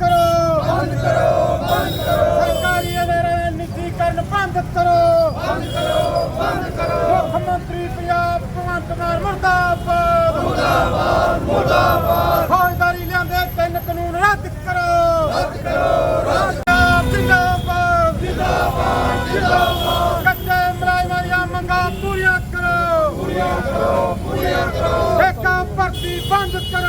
ਕਰੋ। ਬੰਦ ਕਰੋ ਬੰਦ ਕਰੋ। ਸਰਕਾਰੀ ਅਦਾਰੇ ਨਿੱਜੀਕਰਨ ਬੰਦ ਕਰੋ। ਬੰਦ ਕਰੋ ਬੰਦ ਕਰੋ। ਮੁੱਖ ਮੰਤਰੀ ਪੰਜਾਬ ਭਗਵੰਤ ਮਾਨ ਮਰਦਾਬਾਦ। ਮੁਰਦਾਬਾਦ ਮੁਰਦਾਬਾਦ। ਫੌਜਦਾਰੀ ਲਿਆਂਦੇ ਤਿੰਨ ਕਾਨੂੰਨ ਰੱਦ ਕਰੋ। ਰੱਦ ਕਰੋ ਰੱਦ ਜਿੰਦਾਬਾਦ। ਜਿੰਦਾਬਾਦ ਜਿੰਦਾਬਾਦ। ਕੱਟੇ ਮਲਾਈਮਾਂ ਦੀਆਂ ਮੰਗਾਂ ਪੂਰੀਆਂ ਕਰੋ। ਪੂਰੀਆਂ ਕਰੋ ਪੂਰੀਆਂ ਕਰੋ। ਠੇਕਾ ਭਰਤੀ ਬੰਦ ਕਰੋ।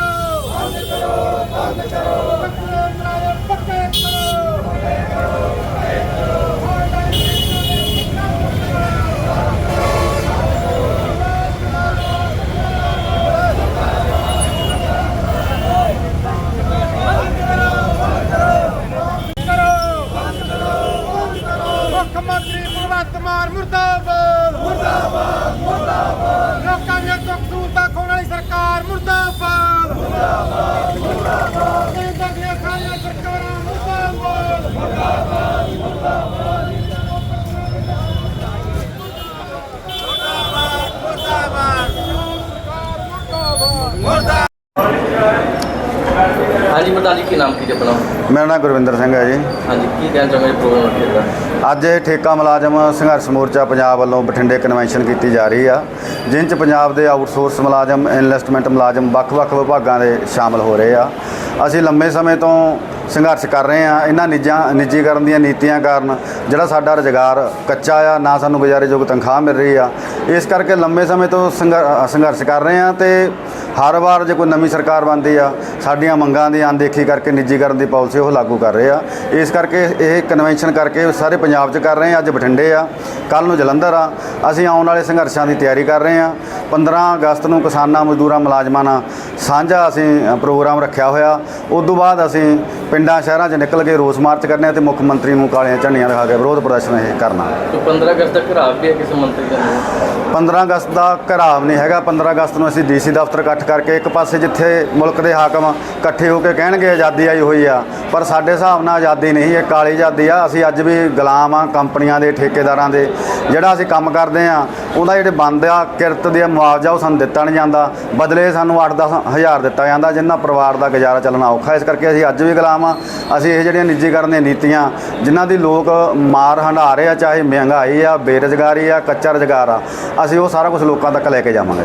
ਮੁਰਦਾਬਾਦ ਮੁਰਦਾਬਾਦ ਮੁਰਦਾਬਾਦ ਲੋਕਾਂ ਦੀਆਂ ਦੁੱਖ ਸਹੂਲਤਾਂ ਖੋਣ ਵਾਲੀ ਸਰਕਾਰ ਮੁਰਦਾਬਾਦ ਮੁਰਦਾਬਾਦ ਮੁਰਦਾਬਾਦ ਹਾਂਜੀ ਪ੍ਰਧਾਨ ਜੀ ਕੀ ਨਾਮ ਕੀ ਜੀ ਆਪਣਾ? ਮੇਰਾ ਨਾਮ ਗੁਰਵਿੰਦਰ ਸਿੰਘ ਹੈ ਜੀ। ਹਾਂਜੀ ਕੀ ਕਹਿਣਾ ਚਾਹੁੰਦੇ ਪ੍ਰੋਗਰਾਮ ਰੱਖੇਗਾ ਅੱਜ ਇਹ ਠੇਕਾ ਮੁਲਾਜ਼ਮ ਸੰਘਰਸ਼ ਮੋਰਚਾ ਪੰਜਾਬ ਵੱਲੋਂ ਬਠਿੰਡੇ ਕਨਵੈਨਸ਼ਨ ਕੀਤੀ ਜਾ ਰਹੀ ਆ ਜਿਨ ਚ ਪੰਜਾਬ ਦੇ ਆਊਟਸੋਰਸ ਮੁਲਾਜ਼ਮ ਇਨਵੈਸਟਮੈਂਟ ਮੁਲਾਜ਼ਮ ਵੱਖ-ਵੱਖ ਵਿਭਾਗਾਂ ਦੇ ਸ਼ਾਮਲ ਹੋ ਰਹੇ ਆ। ਅਸੀਂ ਲੰਮੇ ਸਮੇਂ ਤੋਂ ਸੰਘਰਸ਼ ਕਰ ਰਹੇ ਆ ਇਹਨਾਂ ਨਿੱਜਾਂ ਨਿੱਜੀਕਰਨ ਦੀਆਂ ਨੀਤੀਆਂ ਕਾਰਨ ਜਿਹੜਾ ਸਾਡਾ ਰੁਜ਼ਗਾਰ ਕੱਚਾ ਆ, ਨਾ ਸਾਨੂੰ ਗੁਜ਼ਾਰੇਯੋਗ ਤਨਖਾਹ ਮਿਲ ਰਹੀ ਆ। ਇਸ ਕਰਕੇ ਲੰਬੇ ਸਮੇਂ ਤੋਂ ਸੰਘ- ਸੰਘਰਸ਼ ਕਰ ਰਹੇ ਆ ਤੇ ਹਰ ਵਾਰ ਜੇ ਕੋਈ ਨਵੀਂ ਸਰਕਾਰ ਬਣਦੀ ਆ, ਸਾਡੀਆਂ ਮੰਗਾਂ ਦੀ ਅਣਦੇਖੀ ਕਰਕੇ ਨਿੱਜੀਕਰਨ ਦੀ ਪਾਲਿਸੀ ਉਹ ਲਾਗੂ ਕਰ ਰਹੇ ਆ। ਇਸ ਕਰਕੇ ਇਹ ਕਨਵੈਨਸ਼ਨ ਕਰਕੇ ਸਾਰੇ ਪੰਜਾਬ 'ਚ ਕਰ ਰਹੇ ਆ, ਅੱਜ ਬਠਿੰਡੇ ਆ ਕੱਲ ਨੂੰ ਜਲੰਧਰ ਆ। ਅਸੀਂ ਆਉਣ ਵਾਲੇ ਸੰਘਰਸ਼ਾਂ ਦੀ ਤਿਆਰੀ ਕਰ ਰਹੇ ਆ। 15 ਅਗਸਤ ਨੂੰ ਕਿਸਾਨਾਂ ਮਜ਼ਦੂਰਾਂ ਮੁਲਾਜ਼ਮਾਂ ਨਾਲ ਸਾਂਝਾ ਅਸੀਂ ਪ੍ਰੋਗਰਾਮ ਰੱਖਿਆ ਹੋਇਆ। ਉਸ ਤੋਂ ਬਾਅਦ ਅਸੀਂ ਪਿੰਡਾਂ, ਸ਼ਹਿਰਾਂ 'ਚ ਨਿਕਲ ਕੇ ਰੋਸ ਮਾਰਚ ਕਰਨੇ ਆ ਤੇ ਮੁੱਖ ਮੰਤਰੀ ਨੂੰ ਕਾਲੀਆਂ ਝੰਡੀਆਂ ਦਿਖਾ ਕੇ ਵਿਰੋਧ ਪ੍ਰਦਰਸ਼ਨ ਇਹ ਕਰਨਾ। ਤੇ 15 ਅਗਸਤ ਤੱਕ ਘਰਾਵ ਵੀ ਹੈ ਕਿਸੇ ਮੰਤਰੀ ਦਾ? ਨਹੀਂ 15 ਅਗਸਤ ਦਾ ਘਰਾਵ ਨਹੀਂ ਹੈਗਾ। 15 ਅਗਸਤ ਨੂੰ ਅਸੀਂ ਡੀਸੀ ਦਫ਼ਤਰ ਇਕੱਠ ਕਰਕੇ ਇੱਕ ਪਾਸੇ ਜਿੱਥੇ ਮੁਲਕ ਦੇ ਹਾਕਮ ਇਕੱਠੇ ਹੋ ਕੇ ਕਹਿਣਗੇ ਆਜ਼ਾਦੀ ਆਈ ਹੋਈ ਆ ਪਰ ਸਾਡੇ ਹਿਸਾਬ ਨਾਲ ਆਜ਼ਾਦੀ ਨਹੀਂ ਇਹ ਕਾਲੀ ਆਜ਼ਾਦੀ ਆ। ਅਸੀਂ ਅੱਜ ਵੀ ਗੁਲਾਮ ਆ ਕੰਪਨੀਆਂ ਦੇ ਠੇਕੇਦਾਰਾਂ ਦੇ। ਜਿਹੜਾ ਅਸੀਂ ਕੰਮ ਕਰਦੇ ਆ ਉਹਦਾ ਜਿਹੜੇ ਬੰਦ ਆ ਕਿਰਤ ਦੇ ਮੁਆਵਜ਼ਾ ਉਹ ਸਾਨੂੰ ਦਿੱਤਾ ਨਹੀਂ ਜਾਂਦਾ। ਬਦਲੇ ਸਾਨੂੰ 8-10 ਹਜ਼ਾਰ ਦਿੱਤਾ ਜਾਂਦਾ ਜਿੰਨਾ ਪਰਿਵਾਰ ਦਾ ਗੁਜ਼ਾਰਾ ਚੱਲਣਾ ਔਖਾ। ਇਸ ਕਰਕੇ ਅਸੀਂ ਅੱਜ ਵੀ ਗੁਲਾਮ ਆ। ਅਸੀਂ ਇਹ ਜਿਹੜੀਆਂ ਨਿੱਜੀਕਰਨ ਦੀਆਂ ਨੀਤੀਆਂ ਜਿਨ੍ਹਾਂ ਦੀ ਲੋਕ ਮਾਰ ਹੰਢਾ ਰਹੇ ਆ, ਚਾਹੇ ਮਹਿੰਗਾਈ ਆ, ਬੇਰੁਜ਼ਗਾਰੀ ਆ, ਕੱਚਾ ਰੁਜ਼ਗਾਰ ਆ, ਅਸੀਂ ਉਹ ਸਾਰਾ ਕੁਝ ਲੋਕਾਂ ਤੱਕ ਲੈ ਕੇ ਜਾਵਾਂਗੇ।